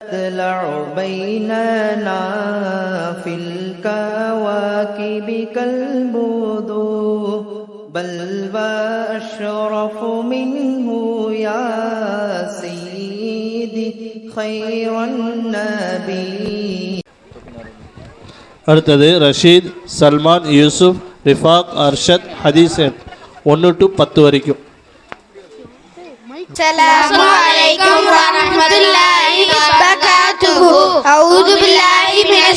تطلع بيننا في الكواكب كالبدور بل وأشرف منه يا سيدي خير النبي அடுத்தது ரஷீத் சல்மான் யூசுப் ரிஃபாக் அர்ஷத் ஹதீசன் ஒன்று டு பத்து வரைக்கும் السلام عليكم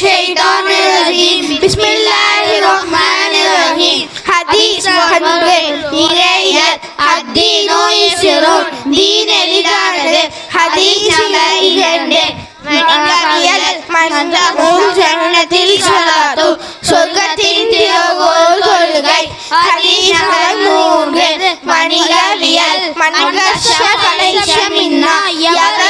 الشيطان الرجيم بسم الله الرحمن الرحيم حديث ஒன்று இறையர் அத்தீனோ இஸ்ரும் தீன் எளிதானது ஹதீஸ் நம்பர் இரண்டு மனிதவியல் மன்றமும் ஜன்னத்தில் சலாத்து சொர்க்கத்தின் திறவுகோல் கொள்கை ஹதீஸ் நம்பர் மூன்று வணிகவியல் மனிதமின்னா எதை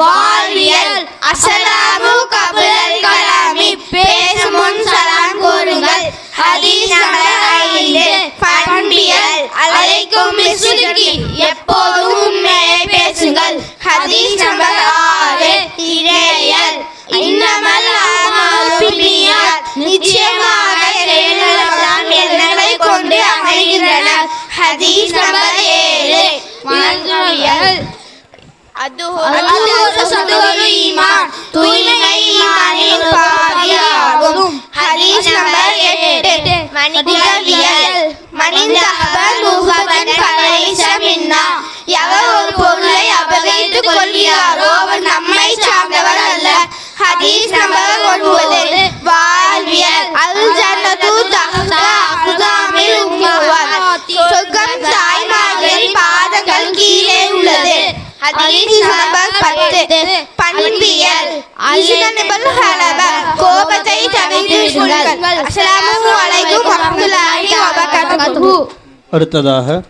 வாழ்வியல். அசலாமு கபுலல் கலாமி. பேசும் முன் சலாம் கூறுங்கள். ஹதீஸ் நம்பர் ஐந்து. பண்பியல். அலைக்கும் மிஸ்லுக்கி எப்போதும் உண்மையை பேசுங்கள். ஹதீஸ் நம்பர் ஆறு. இறையல். இன்னமல் அமாலு பின்னியாத் நிச்சயமாக செயல்களெல்லாம் எண்ணங்களை கொண்டு அமைகின்றன. ஹதீஸ் நம்பர் ஏழு. வாழ்வியல் தூய்மை ஈமானின் பாதியாகும் ஹதீஸ் நம்பர் எட்டு மனிதவியல் எவர் ஒரு பொருளை அபகரித்துக் கொள்கிறாரோ ஹதீஸ் நம்பர் பத்து பண்பியல் அஜினபிள் ஹலப கோபத்தை தவிர்த்து விடுங்கள் அஸ்ஸலாமு அலைக்கும் வரஹ்மத்துல்லாஹி வபரகாத்துஹு அடுத்ததாக